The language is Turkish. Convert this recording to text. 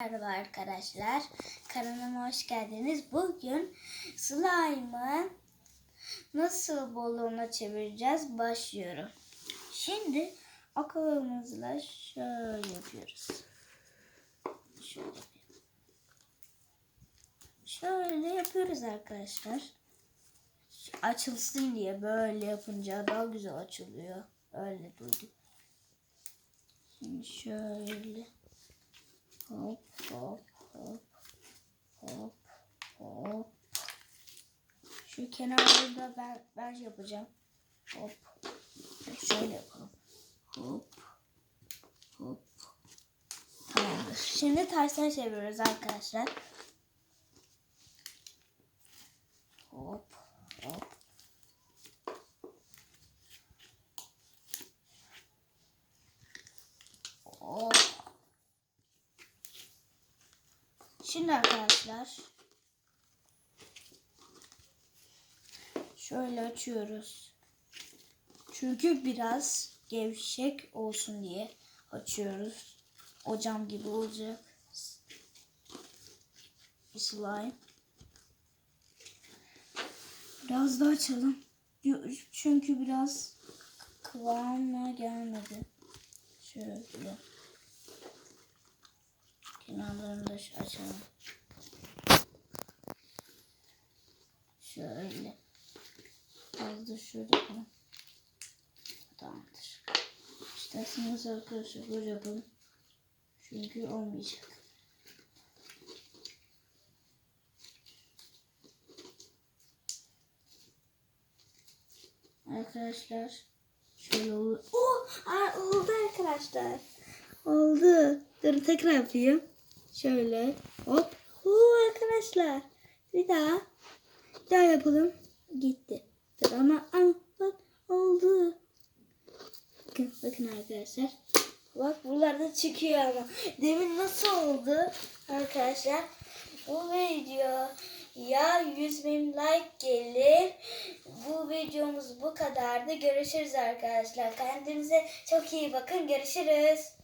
Merhaba arkadaşlar. Kanalıma hoş geldiniz. Bugün slime'ı nasıl balona çevireceğiz başlıyorum. Şimdi akılımızla şöyle yapıyoruz. Şöyle. Şöyle yapıyoruz arkadaşlar. Açılsın diye böyle yapınca daha güzel açılıyor. Öyle duydum. Şimdi şöyle hop hop hop hop hop. Şu kenarları da ben ben yapacağım. Hop. Şöyle yapalım. Hop. Hop. Tamamdır. Şimdi tersine çeviriyoruz arkadaşlar. Hop. Hop. Hop. Şimdi arkadaşlar şöyle açıyoruz. Çünkü biraz gevşek olsun diye açıyoruz. O cam gibi olacak. Bir slime. Biraz daha açalım. Çünkü biraz kıvamına gelmedi. Şöyle. Kenarlarını da açalım. Şöyle. Az da şöyle yapalım. Tamamdır. İsterseniz arkadaşlar böyle yapalım. Çünkü olmayacak. Arkadaşlar şöyle olur. Oh, oldu arkadaşlar. Oldu. Dur tekrar yapayım. Şöyle. Hop. Oo, arkadaşlar. Bir daha. Bir daha yapalım. Gitti. Ama ama bak oldu. Bakın, bakın arkadaşlar. Bak buralarda çıkıyor ama. Demin nasıl oldu arkadaşlar? Bu video ya 100 bin like gelir. Bu videomuz bu kadardı. Görüşürüz arkadaşlar. Kendinize çok iyi bakın. Görüşürüz.